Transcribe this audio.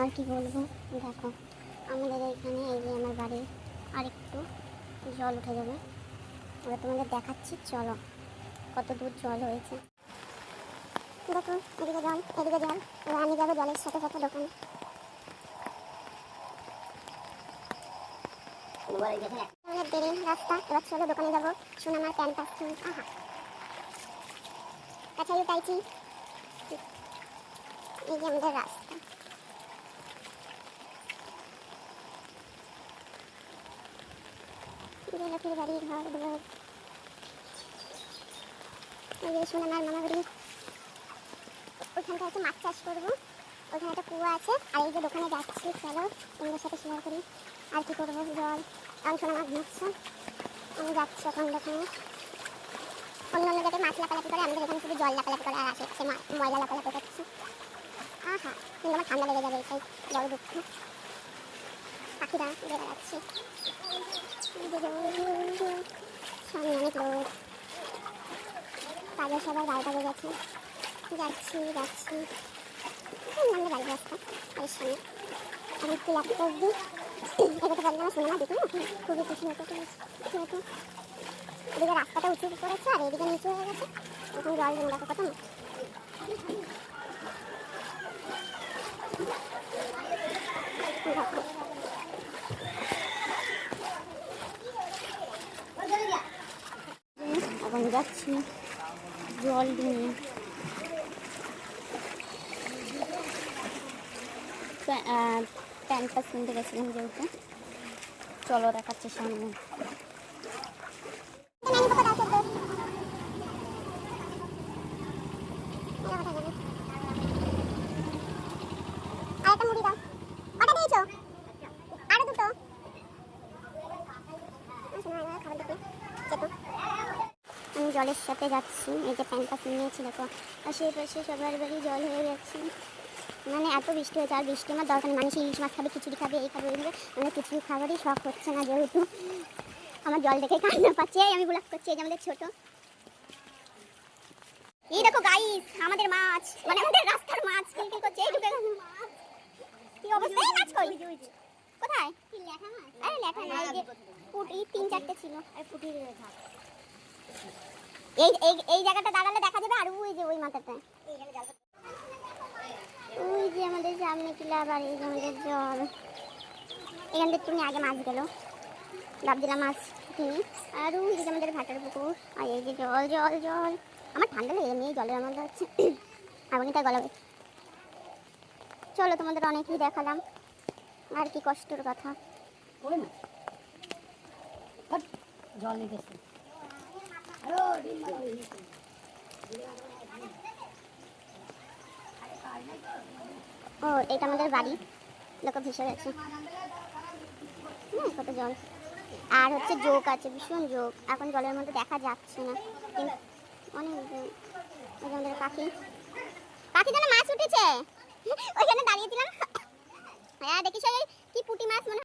আর কি বলব? দেখো, আমাদের এখানে এই যে আমার বাড়ি আর একটু জল উঠে যাবে। ওরা তোমাদের দেখাচ্ছি, চলো। কত দূর জল হয়েছে। দেখো, এদিকে জল এদিকে জল। এবার আমি যাব জলের সাথে সাথে দোকানে। অনেক দেরি, রাস্তা। এবার চলো দোকানে যাব। শুনে আমার প্যান্ট আসছে। আহা। কাছাই তাইছি এই যে আমাদের রাস্তা। যে লোকের বাড়ি ঘর দুয়ার এই শুনে আমার মামা বাড়ি ওখানটা আছে মাছ চাষ করব। ওখানে একটা কুয়া আছে। আর এই যে দোকানে যাচ্ছি চলো তোমাদের সাথে শেয়ার করি। আর কি করব? জল। কারণ শোনা মাছ ঘুরছে আমি যাচ্ছি এখন দোকানে। অন্য অন্য জায়গায় মাছ লাফালাফি করে আমাদের এখানে শুধু জল লাফালাফি করে আর আশেপাশে মা- ময়লা লাফালাফি করছে। আহা কিন্তু আমার ঠান্ডা লেগে যাবে এটাই বড় দুঃখ পাখিরা উড়ে বেড়াচ্ছে। এই যে জল, সামনে অনেক লোক। কাজের সবাই বারোটা বেজে গেছে যাচ্ছি যাচ্ছি। এই আমাদের বাড়ির রাস্তা বাড়ির সামনে আমি একটু ল্যাপটপ দিই এগোতে পারলে আমার সিনেমা দেখুন খুবই খুশি হতো যেহেতু এদিকে রাস্তাটা উঁচু করেছে আর এদিকে নিচু হয়ে গেছে এখন জল জমে দেখো কত না দেখো যাচ্ছি জল নিয়ে প্যান্টটা কিনতে গেছিলাম যেহেতু চলো দেখাচ্ছে সামনে। জলের সাথে যাচ্ছি। এই যে প্যান্টটা নিয়েছি, দেখো। আশেপাশে সবার বাড়ি জল হয়ে যাচ্ছে মানে এত বৃষ্টি হয়েছে, আর বৃষ্টি আমার দরকার। মানুষ ইলিশ মাছ খাবে, খিচুড়ি খাবে, এই খাবে, ওই খাবে। মানে খিচুড়ি খাবারই শখ হচ্ছে না যেহেতু। আমার জল দেখে কান্না পাচ্ছি। আমি ব্লক করছি, এই যে আমাদের ছোট। এই দেখো গাইস আমাদের মাছ। মানে আমাদের রাস্তার মাছ কিলকিল করছে, এই ঢুকে গেছে। কি অবস্থা? এই মাছ কই? কোথায়? আরে ল্যাঠা না এই যে পুটি, তিন চারটে ছিল। আর পুটির এই এই এই জায়গাটা দাঁড়ালে দেখা যাবে আর ওই যে, ওই মাথাটা। ওই যে আমাদের সামনে ক্লাব আর এই যে আমাদের জল। এখান থেকে তুমি আগে মাছ গেল। ভাবছিলাম মাছ কিনি। আর ওই যে আমাদের ভাটার পুকুর। আর এই যে জল জল জল। আমার ঠান্ডা লেগে যাবে জলের মধ্যে হচ্ছে এমনই তাই গলাবে চলো তোমাদের অনেকই দেখালাম। আর কি কষ্টের কথা। জল লেগেছে। ও এটা আমাদের বাড়ি। দেখো ভেসে গেছে। হুম, কত জল। আর হচ্ছে যোগ আছে ভীষণ যোগ এখন জলের মধ্যে দেখা যাচ্ছে না। অনেক আমাদের পাখি। পাখি যেন মাছ উঠেছে। ওইখানে দাঁড়িয়েছিলাম হ্যাঁ দেখিস কি পুঁটি মাছ মনে হয়।